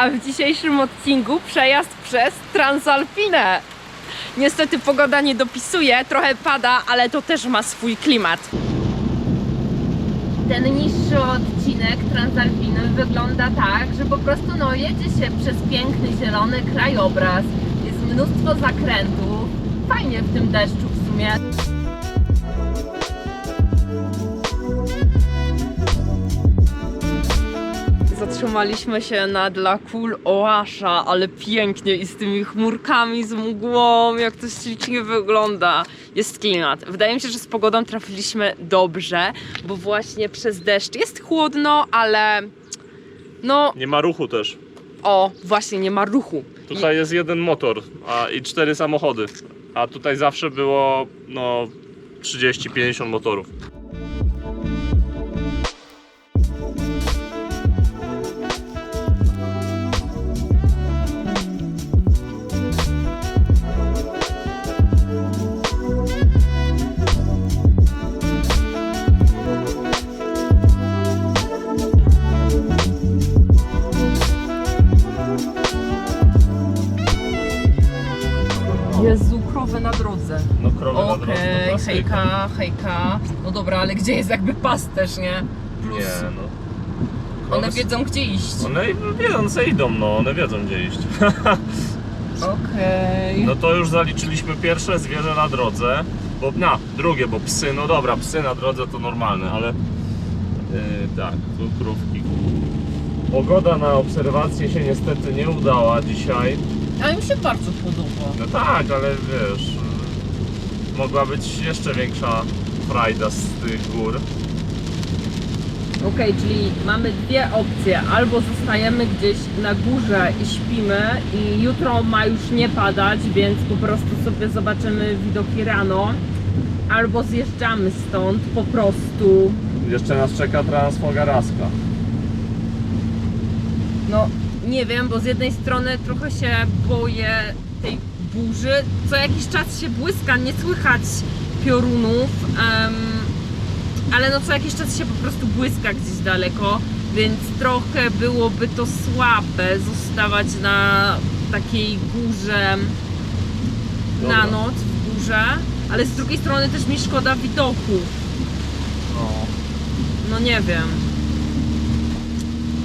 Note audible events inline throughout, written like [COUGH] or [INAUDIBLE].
a w dzisiejszym odcinku przejazd przez Transalpinę. Niestety pogoda nie dopisuje, trochę pada, ale to też ma swój klimat. Ten niższy odcinek Transalpiny wygląda tak, że po prostu no, jedzie się przez piękny, zielony krajobraz. Jest mnóstwo zakrętów. Fajnie w tym deszczu w sumie. Zatrzymaliśmy się nad La Cool Oasza, ale pięknie i z tymi chmurkami, z mgłą, jak to ślicznie wygląda. Jest klimat. Wydaje mi się, że z pogodą trafiliśmy dobrze, bo właśnie przez deszcz jest chłodno, ale no, Nie ma ruchu też. o, właśnie nie ma ruchu. Tutaj jest jeden motor a, i cztery samochody. A tutaj zawsze było no 30-50 motorów. No krowy na drodze. Okej, hejka, hejka. No dobra, ale gdzie jest jakby pasterz, nie? Plus Nie no. one Krowy- wiedzą gdzie iść. One wiedzą, co idą, no one wiedzą gdzie iść. [LAUGHS] Okej. No to już zaliczyliśmy pierwsze zwierzę na drodze. Bo na, drugie, bo psy, no dobra, psy na drodze to normalne, ale yy, tak, tu krówki. Pogoda na obserwację się niestety nie udała dzisiaj. A mi się bardzo podoba. No tak, ale wiesz, y, mogła być jeszcze większa frajda z tych gór. Okej, czyli mamy dwie opcje. Albo zostajemy gdzieś na górze i śpimy i jutro ma już nie padać, więc po prostu sobie zobaczymy widoki rano. Albo zjeżdżamy stąd po prostu. Jeszcze nas czeka transfogaraska. No, nie wiem, bo z jednej strony trochę się boję tej burzy. Co jakiś czas się błyska, nie słychać piorunów, em, ale no co jakiś czas się po prostu błyska gdzieś daleko, więc trochę byłoby to słabe zostawać na takiej górze na Dobra. noc w górze, ale z drugiej strony też mi szkoda widoków. No. No nie wiem.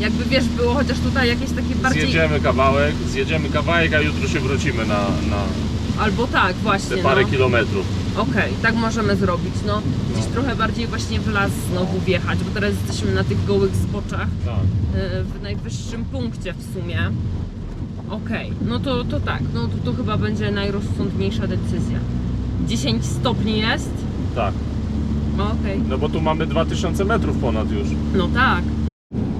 Jakby wiesz, było chociaż tutaj jakieś takie bardziej. Zjedziemy kawałek, zjedziemy kawałek, a jutro się wrócimy na, na Albo tak, właśnie. te parę no. kilometrów. Okej, tak możemy zrobić. No, gdzieś No. trochę bardziej właśnie w las znowu wjechać, bo teraz jesteśmy na tych gołych zboczach, Tak. yy, w najwyższym punkcie w sumie. Okej, no to, to tak, no to, to chyba będzie najrozsądniejsza decyzja. 10 stopni jest? Tak. No okej. No bo tu mamy 2000 metrów ponad już. No tak.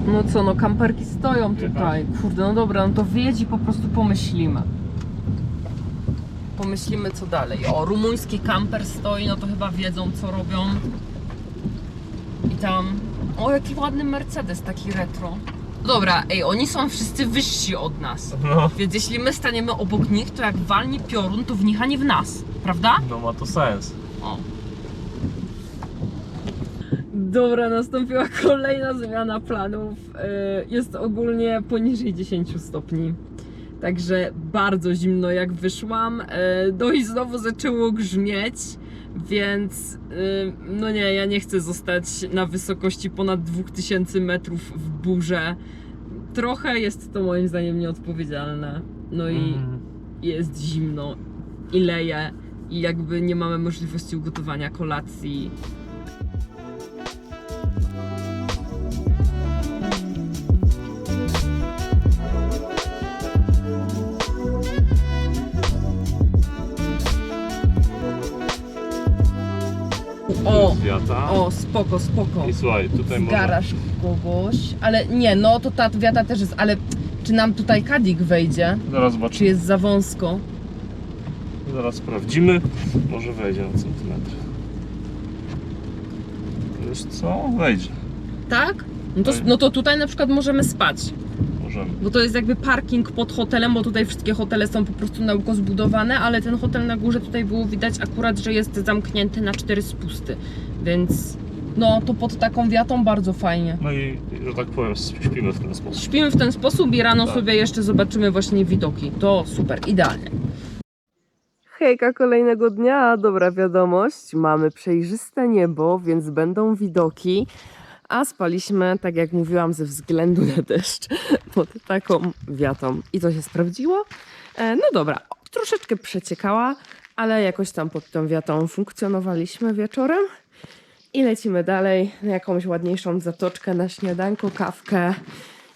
No co, no kamperki stoją tutaj. Kurde, no dobra, no to wjedź i po prostu pomyślimy. Pomyślimy co dalej. O, rumuński kamper stoi, no to chyba wiedzą co robią. I tam... O, jaki ładny Mercedes, taki retro. Dobra, ej, oni są wszyscy wyżsi od nas. No. Więc jeśli my staniemy obok nich, to jak walnie piorun, to w nich, a nie w nas. Prawda? No ma to sens. O. Dobra, nastąpiła kolejna zmiana planów. E, Jest ogólnie poniżej 10 stopni. Także bardzo zimno jak wyszłam. E, No i znowu zaczęło grzmieć, więc e, no nie, ja nie chcę zostać na wysokości ponad 2000 metrów w burze. Trochę jest to moim zdaniem nieodpowiedzialne. No i Mm. jest zimno i leje i jakby nie mamy możliwości ugotowania kolacji. Wiata. o, spoko, spoko. I słuchaj, tutaj może... Garaż kogoś, ale nie, no to ta wiata też jest, ale czy nam tutaj kadik wejdzie? Zaraz Czy zobaczymy. jest za wąsko? Zaraz sprawdzimy. Może wejdzie na centymetr. Wiesz co? Wejdzie. Tak? No to, no to tutaj na przykład możemy spać. Możemy. Bo to jest jakby parking pod hotelem, bo tutaj wszystkie hotele są po prostu na łuko zbudowane, ale ten hotel na górze tutaj było widać akurat, że jest zamknięty na cztery spusty. Więc No, to pod taką wiatą bardzo fajnie. No i, że tak powiem, śpimy w ten sposób. Śpimy w ten sposób i rano Tak. sobie jeszcze zobaczymy właśnie widoki. To super, idealnie. Hejka kolejnego dnia, dobra wiadomość. Mamy przejrzyste niebo, więc będą widoki. A spaliśmy, tak jak mówiłam, ze względu na deszcz [LAUGHS] pod taką wiatą. I to się sprawdziło. E, No dobra, troszeczkę przeciekała, ale jakoś tam pod tą wiatą funkcjonowaliśmy wieczorem. I lecimy dalej na jakąś ładniejszą zatoczkę na śniadanko, kawkę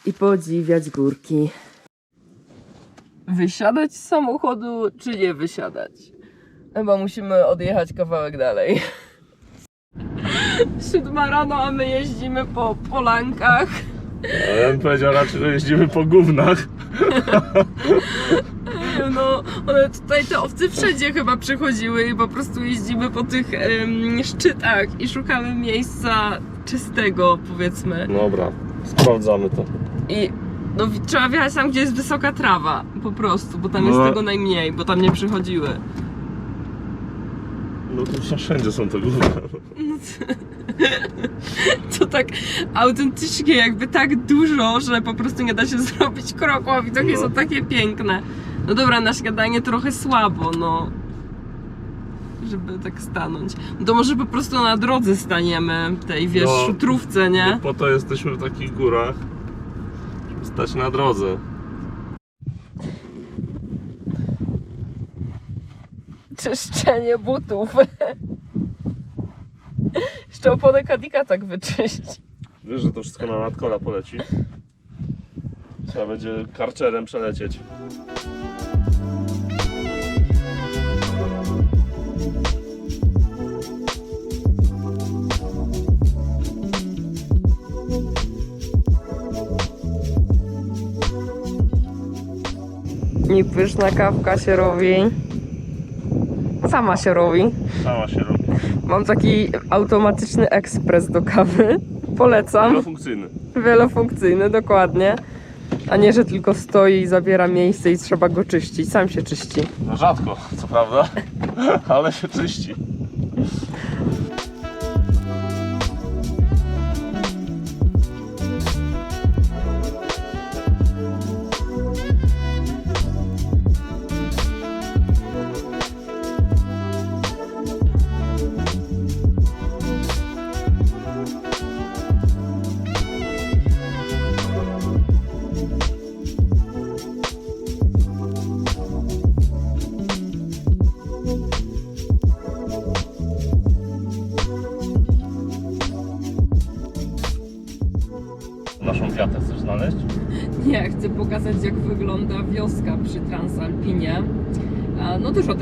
i podziwiać górki. Wysiadać z samochodu, czy nie wysiadać? Chyba musimy odjechać kawałek dalej. [LAUGHS] Siódma rano, a my jeździmy po polankach. A ja bym powiedział raczej, że jeździmy po gównach. No, one tutaj te owce wszędzie chyba przychodziły i po prostu jeździmy po tych em, szczytach i szukamy miejsca czystego, powiedzmy. Dobra, sprawdzamy to. I no, trzeba wjechać tam, gdzie jest wysoka trawa, po prostu, bo tam jest No. tego najmniej, bo tam nie przychodziły. No to wszędzie są te gówna. [LAUGHS] To tak autentycznie jakby tak dużo, że po prostu nie da się [LAUGHS] zrobić kroku, a widoki No. są takie piękne. No dobra, na śniadanie trochę słabo, no. Żeby tak stanąć. No to może po prostu na drodze staniemy, tej wiesz, No. szutrówce, No nie? po to jesteśmy w takich górach, żeby stać na drodze. Czyszczenie butów. [LAUGHS] Jeszcze opony kadika tak wyczyść. Wiesz, że to wszystko na nadkola poleci. Trzeba będzie karczerem przelecieć. I pyszna kawka się robi. Sama się robi. Sama się robi. Mam taki automatyczny ekspres do kawy. Polecam. Wielofunkcyjny. Wielofunkcyjny, dokładnie. A nie, że tylko stoi i zabiera miejsce i trzeba go czyścić. Sam się czyści. No rzadko, co prawda, [LAUGHS] ale się czyści.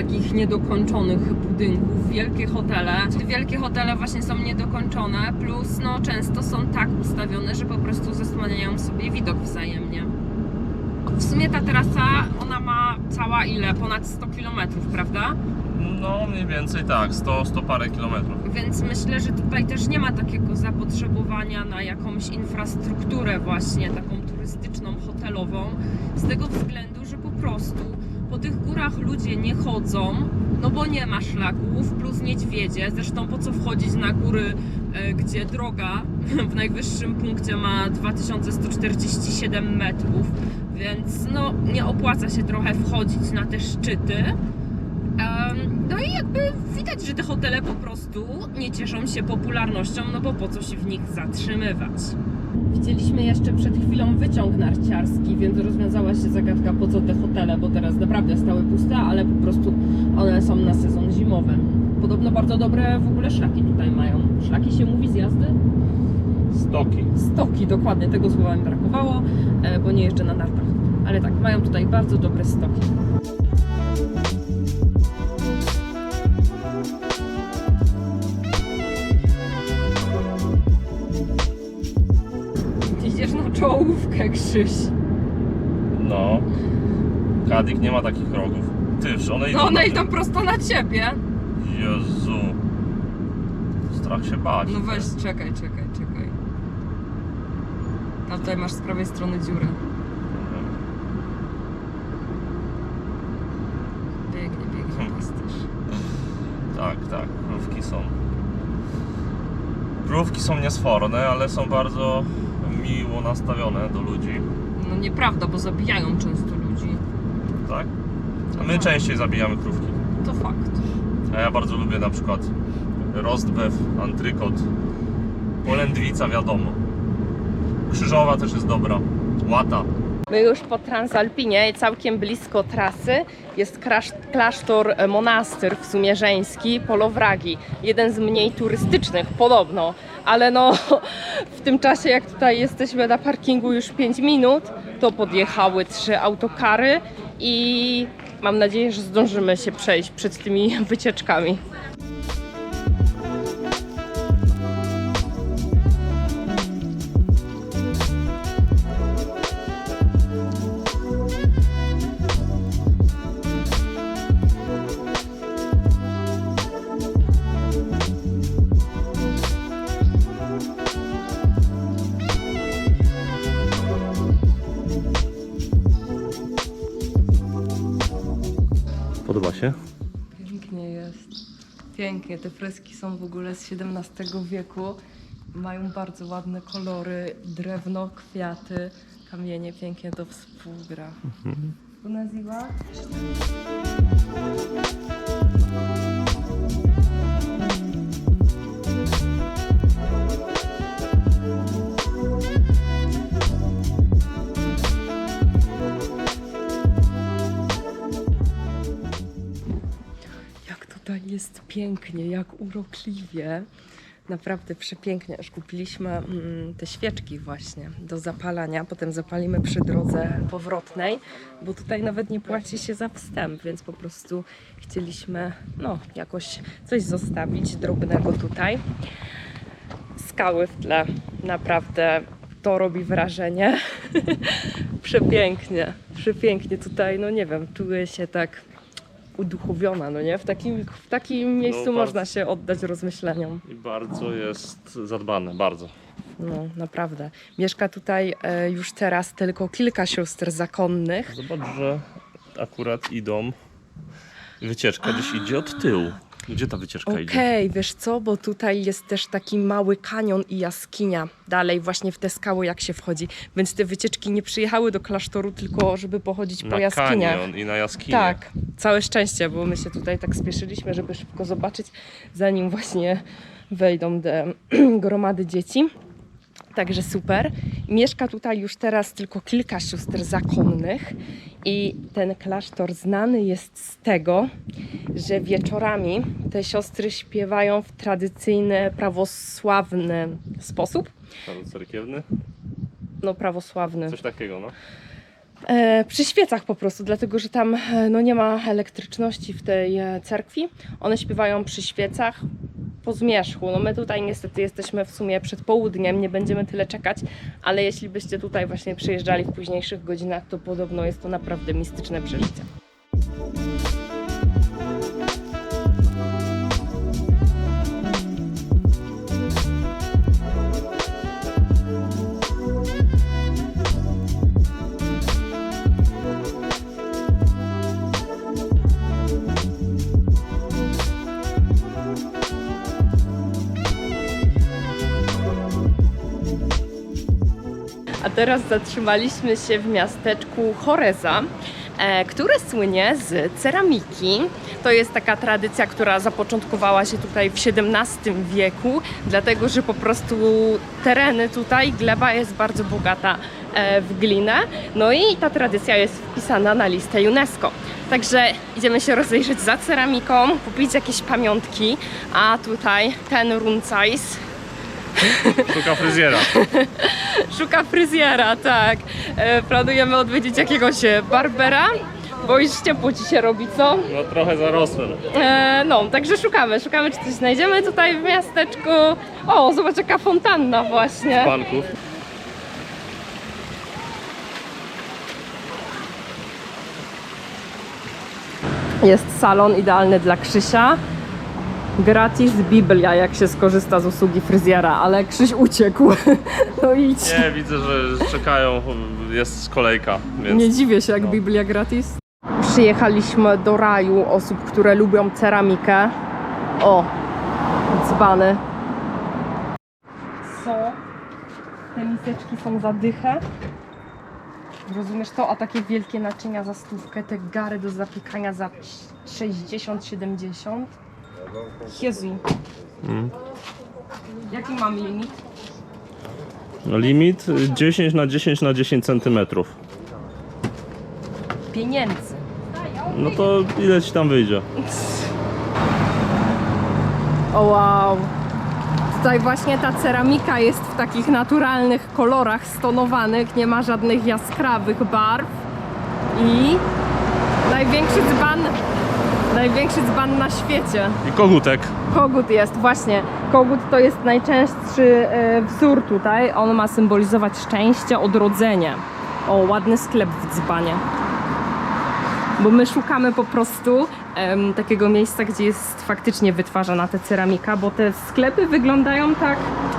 Takich niedokończonych budynków, wielkie hotele. Te wielkie hotele właśnie są niedokończone, plus no często są tak ustawione, że po prostu zasłaniają sobie widok wzajemnie. W sumie ta trasa, ona ma cała ile? Ponad 100 km, prawda? No mniej więcej tak, 100, 100 parę kilometrów. Więc myślę, że tutaj też nie ma takiego zapotrzebowania na jakąś infrastrukturę właśnie taką turystyczną, hotelową. Z tego względu, że po prostu po tych górach ludzie nie chodzą, no bo nie ma szlaków, plus niedźwiedzie. Zresztą po co wchodzić na góry, e, gdzie droga w najwyższym punkcie ma 2147 metrów, więc no nie opłaca się trochę wchodzić na te szczyty. No i jakby widać, że te hotele po prostu nie cieszą się popularnością, no bo po co się w nich zatrzymywać. Widzieliśmy jeszcze przed chwilą wyciąg narciarski, więc rozwiązała się zagadka po co te hotele, bo teraz naprawdę stały puste, ale po prostu one są na sezon zimowy. Podobno bardzo dobre w ogóle szlaki tutaj mają. Szlaki się mówi z jazdy? Stoki. Stoki, dokładnie, tego słowa mi brakowało, e, bo nie jeżdżę na nartach. Ale tak, mają tutaj bardzo dobre stoki. Na czołówkę, Krzyś. No. Kadik nie ma takich rogów. Ty, one idą No one idą prosto na ciebie. Jezu. Strach się bać. No weź, czekaj, czekaj, czekaj. A tutaj masz z prawej strony dziurę. Biegnie, biegnie Hmm. pasterz. Tak, tak, krówki są. Krówki są niesforne, ale są bardzo miło nastawione do ludzi, No nieprawda, bo zabijają często ludzi. tak? A my częściej zabijamy krówki. To fakt. A ja bardzo lubię na przykład rostbew, antrykot, polędwica wiadomo. Krzyżowa też jest dobra. Łata. My już po Transalpinie, całkiem blisko trasy, jest klasztor e, monastyr w sumie żeński, Polowragi. Jeden z mniej turystycznych, podobno. Ale no, [LAUGHS] w tym czasie, jak tutaj jesteśmy na parkingu już 5 minut, to podjechały trzy autokary i mam nadzieję, że zdążymy się przejść przed tymi wycieczkami. Pięknie. Te freski są w ogóle z XVII wieku. Mają bardzo ładne kolory. Drewno, kwiaty, kamienie. Pięknie to współgra. Nazywa? Jak jest pięknie, jak urokliwie. Naprawdę przepięknie. Aż kupiliśmy mm, te świeczki właśnie do zapalania. Potem zapalimy przy drodze powrotnej, bo tutaj nawet nie płaci się za wstęp, więc po prostu chcieliśmy no, jakoś coś zostawić drobnego tutaj. Skały w tle. Naprawdę to robi wrażenie. [LAUGHS] przepięknie, przepięknie tutaj, no nie wiem, czuję się tak uduchowiona, no nie? W takim, w takim miejscu bardzo. można się oddać rozmyśleniom. I bardzo jest zadbane, bardzo. No, naprawdę. Mieszka tutaj e, już teraz tylko kilka sióstr zakonnych. Zobacz, że akurat idą. Wycieczka gdzieś idzie od tyłu. Gdzie ta wycieczka Okej, idzie? wiesz co, bo tutaj jest też taki mały kanion i jaskinia dalej właśnie w te skały jak się wchodzi, więc te wycieczki nie przyjechały do klasztoru tylko żeby pochodzić po Na jaskiniach. kanion i na jaskinię. Tak, całe szczęście, bo my się tutaj tak spieszyliśmy, żeby szybko zobaczyć, zanim właśnie wejdą te [CLEARS THROAT] gromady dzieci. Także super. Mieszka tutaj już teraz tylko kilka sióstr zakonnych i ten klasztor znany jest z tego, że wieczorami te siostry śpiewają w tradycyjny, prawosławny sposób. Naród cerkiewny? No, prawosławny. Coś takiego, no. E, przy świecach po prostu, dlatego że tam e, no, nie ma elektryczności w tej e, cerkwi. One śpiewają przy świecach po zmierzchu. No my tutaj niestety jesteśmy w sumie przed południem, nie będziemy tyle czekać, ale jeśli byście tutaj właśnie przyjeżdżali w późniejszych godzinach, to podobno jest to naprawdę mistyczne przeżycie. Teraz zatrzymaliśmy się w miasteczku Choreza, e, które słynie z ceramiki. To jest taka tradycja, która zapoczątkowała się tutaj w XVII wieku, dlatego że po prostu tereny tutaj, gleba jest bardzo bogata e, w glinę. No i ta tradycja jest wpisana na listę UNESCO. Także idziemy się rozejrzeć za ceramiką, kupić jakieś pamiątki, a tutaj ten runcajs [LAUGHS] Szuka fryzjera. [LAUGHS] Szuka fryzjera, tak. E, planujemy odwiedzić jakiegoś barbera, bo już ciepło ci się robi, co? No trochę zarosły. E, no, także szukamy, szukamy, czy coś znajdziemy tutaj w miasteczku. O, zobacz jaka fontanna właśnie. Panków. Jest salon idealny dla Krzysia. Gratis Biblia, jak się skorzysta z usługi fryzjera, ale Krzyś uciekł. [LAUGHS] No idź. Nie, widzę, że czekają, jest kolejka, więc... Nie dziwię się, jak No. Biblia gratis. Przyjechaliśmy do raju osób, które lubią ceramikę. O, dzbany. te miseczki są za dychę. Rozumiesz to? A takie wielkie naczynia za stówkę, te gary do zapiekania za 60-70. Jezu. Mm. Jaki mam limit? Limit y, 10 na 10 na 10 centymetrów. Pieniędzy. No to ile ci tam wyjdzie? O wow. Tutaj właśnie ta ceramika jest w takich naturalnych kolorach stonowanych, nie ma żadnych jaskrawych barw. I największy dzban, największy dzban na świecie. I kogutek. Kogut jest, właśnie. Kogut to jest najczęstszy e, wzór tutaj. On ma symbolizować szczęście, odrodzenie. O, ładny sklep w dzbanie. Bo my szukamy po prostu em, takiego miejsca, gdzie jest faktycznie wytwarzana ta ceramika, bo te sklepy wyglądają tak.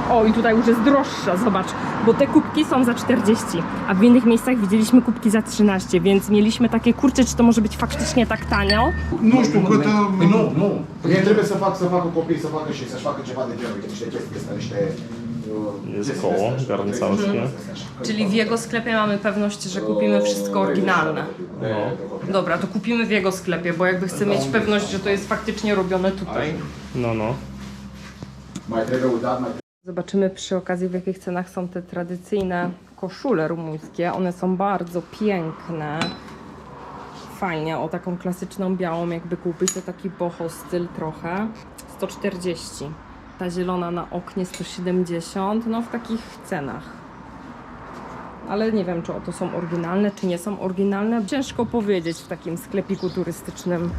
O, i tutaj już jest droższa, zobacz, bo te kubki są za 40, a w innych miejscach widzieliśmy kubki za 13, więc mieliśmy takie kurcze, czy to może być faktycznie tak tanio. Nu știu cât... Păi nu, nu. Păi trebuie să fac, să facă copii, să facă și să-și facă ceva de genul, niște chestii niște... Jest koło știi? garncarskie. Czyli w jego sklepie mamy pewność, że kupimy wszystko oryginalne. Dobra, to kupimy w jego sklepie, bo jakby chcę mieć pewność, że to jest faktycznie robione tutaj. No, no. Zobaczymy przy okazji w jakich cenach są te tradycyjne koszule rumuńskie. One są bardzo piękne. Fajnie, o taką klasyczną białą jakby kupić, to taki boho styl trochę. 140. Ta zielona na oknie 170, no w takich cenach. Ale nie wiem, czy to są oryginalne, czy nie są oryginalne. Ciężko powiedzieć w takim sklepiku turystycznym.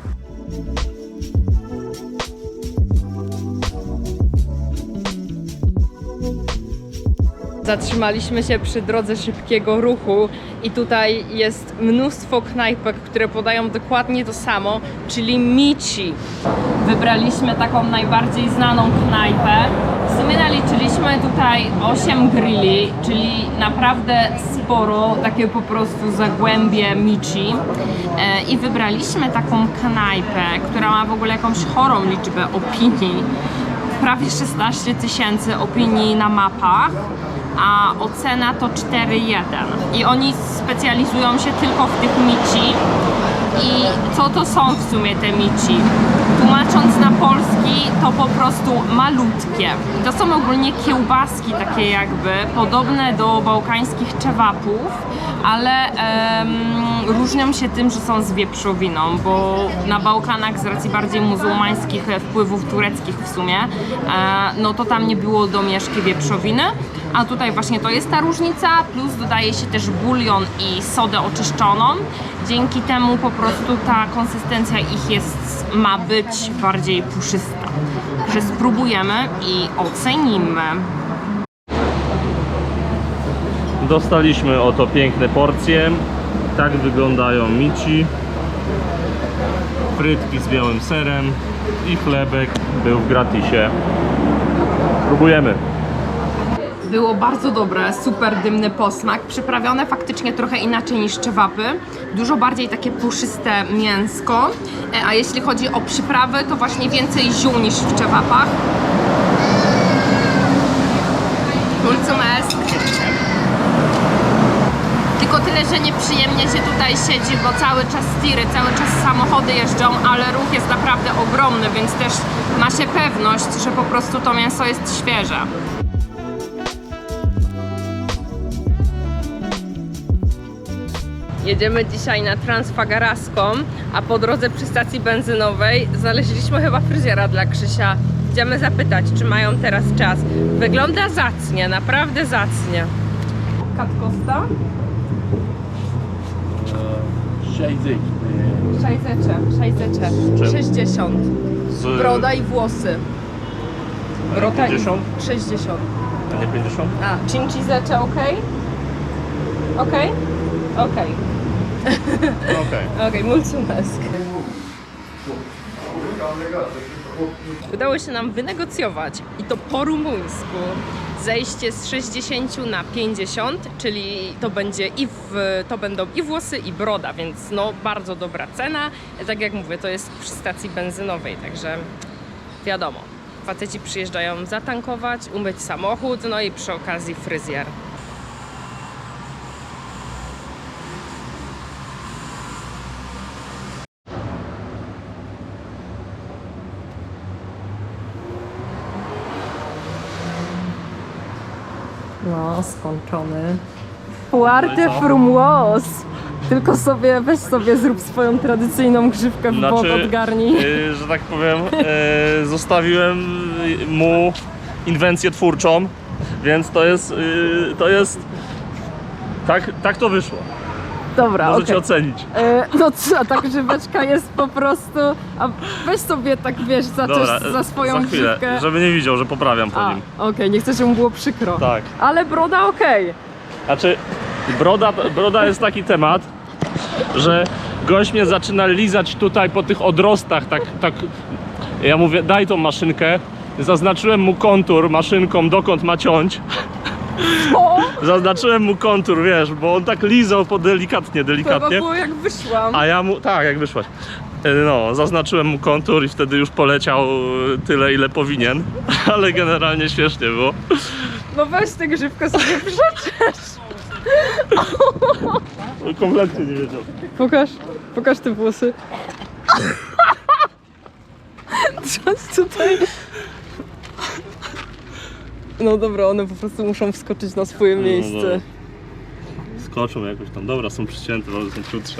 Zatrzymaliśmy się przy drodze szybkiego ruchu i tutaj jest mnóstwo knajpek, które podają dokładnie to samo, czyli Mici. Wybraliśmy taką najbardziej znaną knajpę. W sumie naliczyliśmy tutaj 8 grilli, czyli naprawdę sporo, takie po prostu zagłębie Mici. E, I wybraliśmy taką knajpę, która ma w ogóle jakąś chorą liczbę opinii prawie 16 tysięcy opinii na mapach, a ocena to 4,1. I oni specjalizują się tylko w tych mici. I co to są w sumie te mici? Tłumacząc na polski, to po prostu malutkie. To są ogólnie kiełbaski takie jakby, podobne do bałkańskich czewapów, ale różnią się tym, że są z wieprzowiną, bo na Bałkanach z racji bardziej muzułmańskich wpływów tureckich w sumie, e, no to tam nie było domieszki wieprzowiny, a tutaj właśnie to jest ta różnica, plus dodaje się też bulion i sodę oczyszczoną. Dzięki temu po prostu ta konsystencja ich jest, ma być bardziej puszysta. Także spróbujemy i ocenimy. Dostaliśmy oto piękne porcje. Tak wyglądają mici. Frytki z białym serem i chlebek był w gratisie. Próbujemy. Było bardzo dobre, super dymny posmak, przyprawione faktycznie trochę inaczej niż czewapy, dużo bardziej takie puszyste mięsko, E, a jeśli chodzi o przyprawy, to właśnie więcej ziół niż w czewapach. Mulțumesc! Tylko tyle, że nieprzyjemnie się tutaj siedzi, bo cały czas tiry, cały czas samochody jeżdżą, ale ruch jest naprawdę ogromny, więc też ma się pewność, że po prostu to mięso jest świeże. Jedziemy dzisiaj na Transfagaraską, a po drodze przy stacji benzynowej znaleźliśmy chyba fryzjera dla Krzysia. Idziemy zapytać, czy mają teraz czas. Wygląda zacnie, naprawdę zacnie. Kat Costa? 60. 60, 60, 60. Z... Broda i włosy. Broda i 50? 60. A nie 50? A, cincizece ok? Ok? Ok. Okej. [LAUGHS] Okej, mulțumesc. Udało się nam wynegocjować i to po rumuńsku. Zejście z 60 na 50, czyli to będzie i w, to będą i włosy i broda, więc no bardzo dobra cena. Tak jak mówię, to jest przy stacji benzynowej, także wiadomo. Faceci przyjeżdżają zatankować, umyć samochód, no i przy okazji fryzjer. No, skończony. No Puarte i co? from Łos. Tylko sobie, weź sobie, zrób swoją tradycyjną grzywkę w bok, odgarnij. y, że tak powiem, y, zostawiłem mu inwencję twórczą, więc to jest, y, to jest, tak, tak to wyszło. Dobra, Możecie okej. ocenić. E, No co, a ta grzyweczka jest po prostu... A weź sobie tak, wiesz, za, Dobra, coś, za swoją za chwilę, grzywkę. żeby nie widział, że poprawiam po A, nim. okej, nie chcę, żeby mu było przykro. Tak. Ale broda okej. Znaczy, broda, broda jest taki temat, że gość mnie zaczyna lizać tutaj po tych odrostach, tak, tak. Ja mówię, daj tą maszynkę. Zaznaczyłem mu kontur maszynką, dokąd ma ciąć. Zaznaczyłem mu kontur, wiesz, bo on tak lizał po delikatnie, to chyba delikatnie. było jak wyszłam. A ja mu, tak, jak wyszłaś. E, No, zaznaczyłem mu kontur i wtedy już poleciał e, tyle, ile powinien. [LAUGHS] Ale generalnie śmiesznie było. No weź tę grzywkę sobie przeczesz. [LAUGHS] Kompletnie nie wiedział. Pokaż, pokaż te włosy. [LAUGHS] Coś tutaj. No dobra, one po prostu muszą wskoczyć na swoje No miejsce. dobra. Skoczą jakoś tam. Dobra, są przycięte, ale są krótsze.